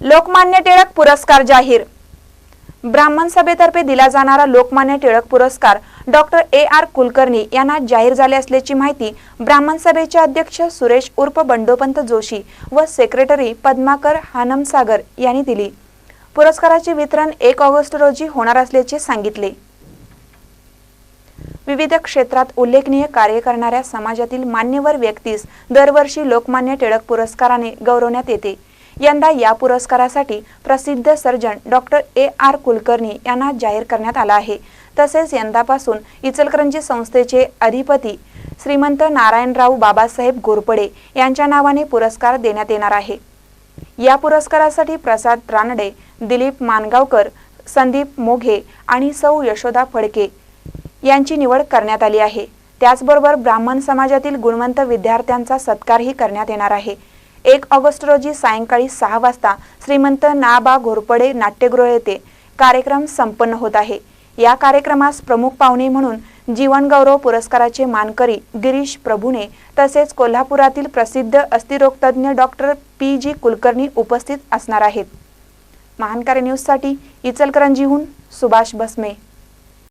लोकमान्य टिळक पुरस्कार जाहीर. ब्राह्मण सभेतर्फे दिला जाणारा लोकमान्य टिळक पुरस्कार डॉक्टर ए आर कुलकर्णी यांना जाहीर झाले असल्याची माहिती ब्राह्मण सभेचे अध्यक्ष सुरेश उर्फ बंडोपंत जोशी व सेक्रेटरी पद्माकर हानमसागर यांनी दिली. पुरस्काराचे वितरण एक ऑगस्ट रोजी होणार असल्याचे सांगितले. विविध क्षेत्रात उल्लेखनीय कार्य करणाऱ्या समाजातील मान्यवर व्यक्तीस दरवर्षी लोकमान्य टिळक पुरस्काराने गौरवण्यात येते. यंदा या पुरस्कारासाठी प्रसिद्ध surgeon doctor A R Kulkarni यांना जाहीर करण्यात आला आहे. तसेच यंदापासून इचलकरंजी संस्थेचे अधिपती श्रीमंत नारायणराव बाबासाहेब घोरपडे यांच्या नावाने पुरस्कार देण्यात येणार आहे. या पुरस्कारासाठी प्रसाद रानडे दिलीप मानगावकर संदीप मोघे आणि सौ यशोदा फडके यांची निवड करण्यात आली आहे. त्याचबरोबर ब्राह्मण समाजातील गुणवंत विद्यार्थ्यांचा सत्कारही करण्यात येणार आहे. एक ऑगस्ट रोजी सायंकाळी सहा वाजता श्रीमंत नाबा घोरपडे नाट्यगृह येथे कार्यक्रम संपन्न होत आहे. या कार्यक्रमास प्रमुख पाहुणे म्हणून जीवनगौरव पुरस्काराचे मानकरी गिरीश प्रभूने तसेच कोल्हापुरातील प्रसिद्ध अस्थिरोगतज्ञ डॉक्टर पी जी कुलकर्णी उपस्थित असणार आहेत. महानकारी न्यूजसाठी इचलकरंजीहून सुभाष भस्मे.